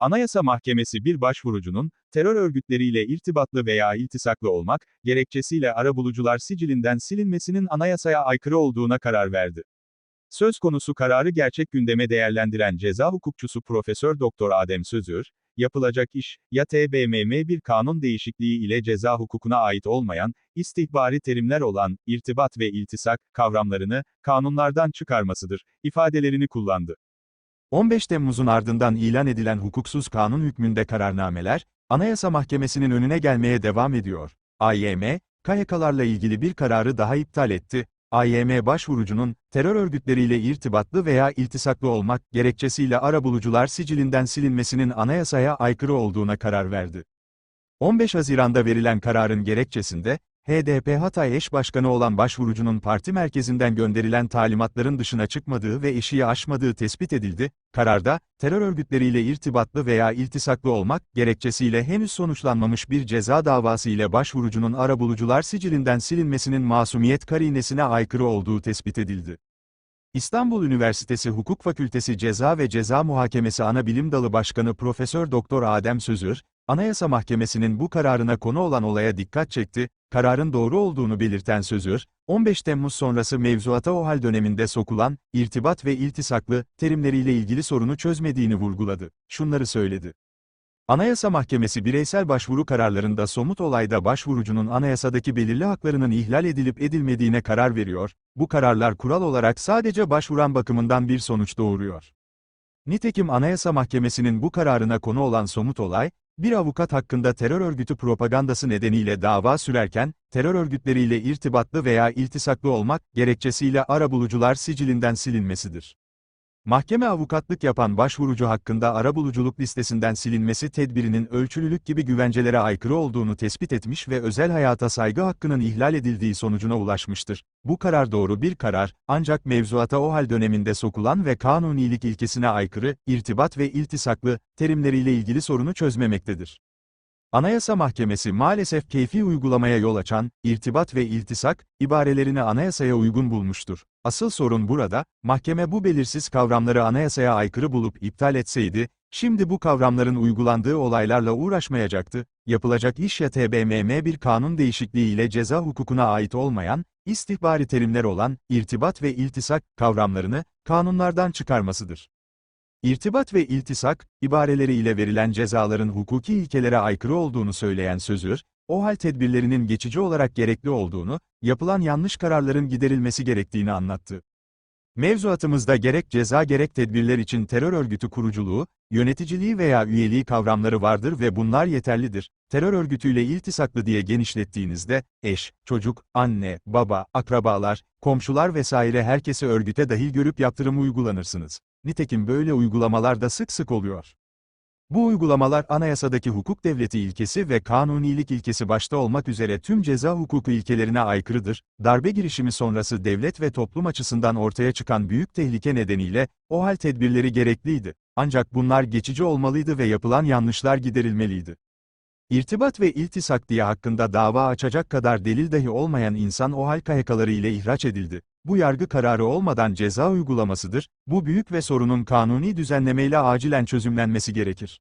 Anayasa Mahkemesi bir başvurucunun, terör örgütleriyle irtibatlı veya iltisaklı olmak, gerekçesiyle arabulucular sicilinden silinmesinin anayasaya aykırı olduğuna karar verdi. Söz konusu kararı gerçek gündeme değerlendiren ceza hukukçusu Profesör Doktor Adem Sözür, yapılacak iş, ya TBMM bir kanun değişikliği ile ceza hukukuna ait olmayan, istihbari terimler olan, irtibat ve iltisak, kavramlarını, kanunlardan çıkarmasıdır, ifadelerini kullandı. 15 Temmuz'un ardından ilan edilen hukuksuz kanun hükmünde kararnameler, Anayasa Mahkemesi'nin önüne gelmeye devam ediyor. AYM, KYK'larla ilgili bir kararı daha iptal etti. AYM başvurucunun, terör örgütleriyle irtibatlı veya iltisaklı olmak gerekçesiyle arabulucular sicilinden silinmesinin anayasaya aykırı olduğuna karar verdi. 15 Haziran'da verilen kararın gerekçesinde, HDP Hatay eş başkanı olan başvurucunun parti merkezinden gönderilen talimatların dışına çıkmadığı ve eşiği aşmadığı tespit edildi. Kararda, terör örgütleriyle irtibatlı veya iltisaklı olmak gerekçesiyle henüz sonuçlanmamış bir ceza davası ile başvurucunun arabulucular sicilinden silinmesinin masumiyet karinesine aykırı olduğu tespit edildi. İstanbul Üniversitesi Hukuk Fakültesi Ceza ve Ceza Muhakemesi Ana Bilim Dalı Başkanı Profesör Doktor Adem Sözür, Anayasa Mahkemesi'nin bu kararına konu olan olaya dikkat çekti, kararın doğru olduğunu belirten Sözür, 15 Temmuz sonrası mevzuata OHAL döneminde sokulan, irtibat ve iltisaklı, terimleriyle ilgili sorunu çözmediğini vurguladı. Şunları söyledi. Anayasa Mahkemesi bireysel başvuru kararlarında somut olayda başvurucunun anayasadaki belirli haklarının ihlal edilip edilmediğine karar veriyor, bu kararlar kural olarak sadece başvuran bakımından bir sonuç doğuruyor. Nitekim Anayasa Mahkemesi'nin bu kararına konu olan somut olay, bir avukat hakkında terör örgütü propagandası nedeniyle dava sürerken, terör örgütleriyle irtibatlı veya iltisaklı olmak gerekçesiyle arabulucular sicilinden silinmesidir. Mahkeme avukatlık yapan başvurucu hakkında arabuluculuk listesinden silinmesi tedbirinin ölçülülük gibi güvencelere aykırı olduğunu tespit etmiş ve özel hayata saygı hakkının ihlal edildiği sonucuna ulaşmıştır. Bu karar doğru bir karar, ancak mevzuata o hal döneminde sokulan ve kanunilik ilkesine aykırı, irtibat ve iltisaklı, terimleriyle ilgili sorunu çözmemektedir. Anayasa Mahkemesi maalesef keyfi uygulamaya yol açan, irtibat ve iltisak, ibarelerini anayasaya uygun bulmuştur. Asıl sorun burada, mahkeme bu belirsiz kavramları anayasaya aykırı bulup iptal etseydi, şimdi bu kavramların uygulandığı olaylarla uğraşmayacaktı, yapılacak iş ya TBMM bir kanun değişikliği ile ceza hukukuna ait olmayan, istihbari terimler olan, irtibat ve iltisak, kavramlarını, kanunlardan çıkarmasıdır. İrtibat ve iltisak, ibareleri ile verilen cezaların hukuki ilkelere aykırı olduğunu söyleyen Sözür, o hal tedbirlerinin geçici olarak gerekli olduğunu, yapılan yanlış kararların giderilmesi gerektiğini anlattı. Mevzuatımızda gerek ceza gerek tedbirler için terör örgütü kuruculuğu, yöneticiliği veya üyeliği kavramları vardır ve bunlar yeterlidir. Terör örgütüyle iltisaklı diye genişlettiğinizde, eş, çocuk, anne, baba, akrabalar, komşular vesaire herkesi örgüte dahil görüp yaptırımı uygulanırsınız. Nitekim böyle uygulamalar da sık sık oluyor. Bu uygulamalar anayasadaki hukuk devleti ilkesi ve kanunilik ilkesi başta olmak üzere tüm ceza hukuku ilkelerine aykırıdır. Darbe girişimi sonrası devlet ve toplum açısından ortaya çıkan büyük tehlike nedeniyle o hal tedbirleri gerekliydi. Ancak bunlar geçici olmalıydı ve yapılan yanlışlar giderilmeliydi. İrtibat ve iltisak diye hakkında dava açacak kadar delil dahi olmayan insan o hal KHK'ları ile ihraç edildi. Bu yargı kararı olmadan ceza uygulamasıdır, bu büyük ve sorunun kanuni düzenlemeyle acilen çözümlenmesi gerekir.